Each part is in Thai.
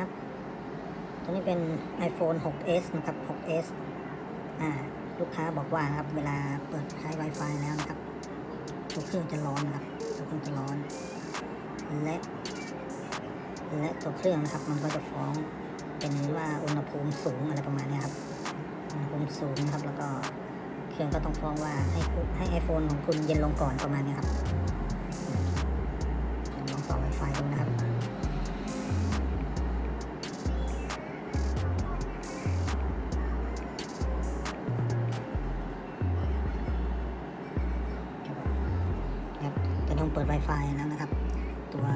ครับ ตัวนี้เป็น iPhone 6s นะครับ 6s อ่า ลูกค้าบอกว่านะครับ เวลาเปิดใช้ Wi-Fi แล้วนะครับ ตัวเครื่องจะร้อนนะครับ ตัวเครื่องจะร้อน และ และตัวเครื่องนะครับ มันก็จะฟ้องเป็นว่าอุณหภูมิสูงอะไรประมาณนี้ครับ อุณหภูมิสูงนะครับ แล้วก็เครื่องก็ต้องฟ้องว่าให้ให้ iPhone ของคุณเย็นลงก่อนประมาณนี้ครับ ตอนนี้ผมเปิด Wi-Fi แล้วนะครับ ตัว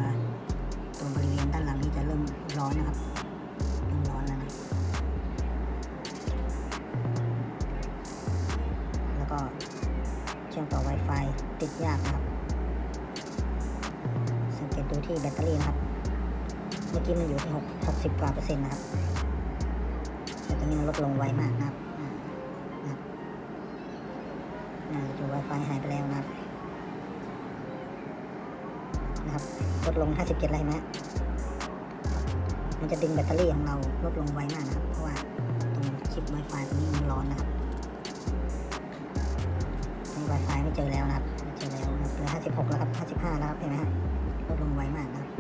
ตัวบริเวณด้านหลังนี้จะเริ่มร้อนนะครับเริ่มร้อนแล้วนะ แล้วก็เชื่อมต่อ Wi-Fi ติดยากนะครับ สังเกตดูที่แบตเตอรี่นะครับ เมื่อกี้มันอยู่ที่6 60 กว่าเปอร์เซ็นต์นะครับ แต่ตอนนี้มันลดลงไวมากนะครับ นะครับอ่าจู่ Wi-Fi หายไปแล้วนะครับ นะครับลดลง 57เลยนไหมะมันจะดึงแบตเตอรี่ของเราลดลงไวมากนะครับ เพราะว่าตรงชิป Wi-Fi ตรงนี้มันร้อนนะครับนี่ Wi-Fi ไม่เจอแล้วนะครับไม่เจอแล้วนะครับเหลือ 56 แล้วครับ 55 แล้วครับเห็นไหมฮะลดลงไวมากนะครับ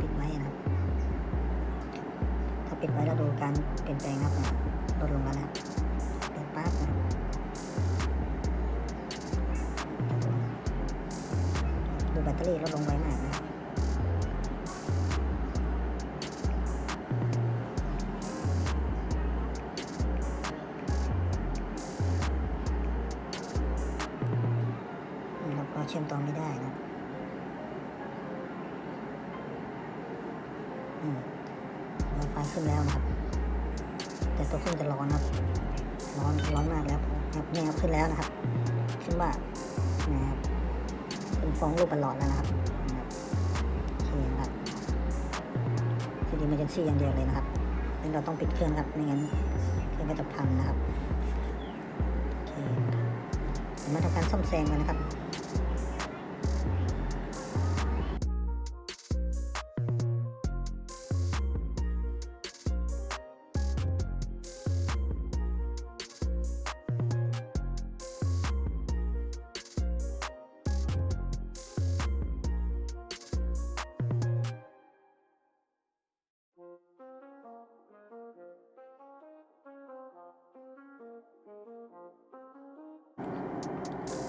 ปิดไว้นะครับ ถ้าปิดไว้แล้วดูการเปลี่ยนแปลงนะครับลดลงแล้วนะครับ ตเตอรี่ลดลงไวมากนะครับนี่ครับก็เชื่อมต่อไม่ได้นะครับอืม Wi-Fi ขึ้นแล้วนะครับแต่ตัวเครื่องจะร้อนนะครับ ร้อนร้อนมากแล้วครับนี่ครับขึ้นแล้วนะครับขึ้นว่านะครับ เป็นฟองรูปประหลอดแล้วนะครับนะครับโอเคนะครับคือดีมันจะซี่อย่างเดียวเลยนะครับงั้นเราต้องปิดเครื่องครับไม่งั้นเครื่องก็จะพังนะครับโอเคมาทำการซ่อมแซมกันนะครับ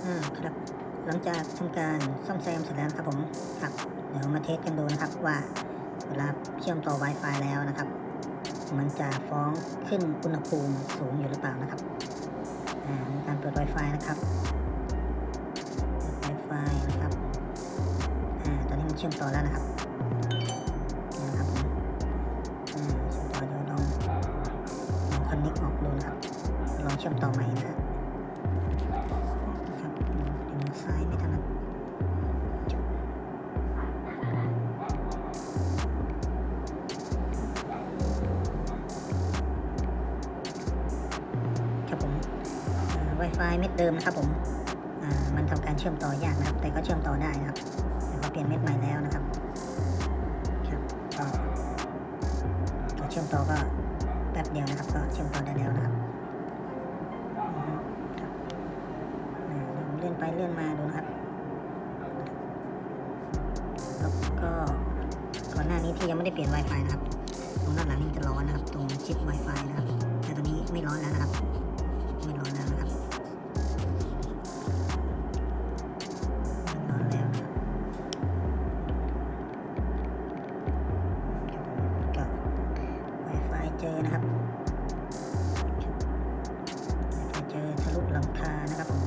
อ่าครับ หลังจากทำการซ่อมแซมเสร็จแล้วครับผมครับ เดี๋ยวมาเทสกันดูนะครับว่าเวลาเชื่อมต่อ Wi-Fi แล้วนะครับ มันจะฟ้องขึ้นอุณหภูมิสูงอยู่หรือเปล่านะครับอ่าการเปิด Wi-Fi นะครับ Wi-Fi นะครับอ่าตอนนี้มันเชื่อมต่อแล้วนะครับนะครับผมอ่าเชื่อมต่อเดี๋ยวลองลองคอนเน็กออกดูนะครับลองเชื่อมต่อใหม่นะครับ Wi-Fi เม็ดเดิมนะครับผมมันทำการเชื่อมต่อยากนะครับ แต่ก็เชื่อมต่อได้นะครับแต่ก็เปลี่ยนเม็ดใหม่แล้วนะครับครับก็เชื่อมต่อก็แป๊บเดียวนะครับ ก็เชื่อมต่อได้แล้วนะครับอือฮึครับเดี๋ยวผมเลื่อนไปเลื่อนมาดูนะครับแล้วก็ก่อนหน้านี้ที่ยังไม่ได้เปลี่ยน Wi-Fi นะครับ ตรงด้านหลังนี่จะร้อนนะครับ ตรงชิป Wi-Fi นะครับ แต่ตอนนี้ไม่ร้อนแล้วนะครับ เจอนะครับเจอทะลุหลังคานะครับผม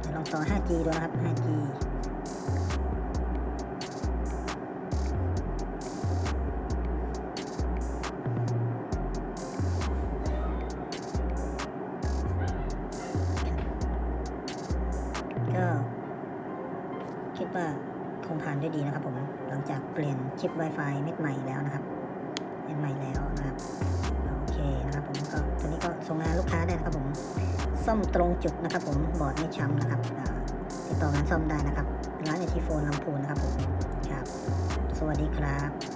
เดี๋ยวลองต่อ 5G ดูนะครับ 5G ก็คิดว่าคงผ่านด้วยดีนะครับผม หลังจากเปลี่ยนชิป Wi-Fi เม็ดใหม่แล้วนะครับ เม็ดใหม่แล้วนะครับโอเคนะครับผมก็ตอนนี้ก็ส่งงานลูกค้าได้นะครับผมซ่อมตรงจุดนะครับ ผมบอร์ดไม่ช้ำนะครับติดต่องานซ่อมได้นะครับร้านเอทีโฟนลำพูนนะครับผมครับ สวัสดีครับ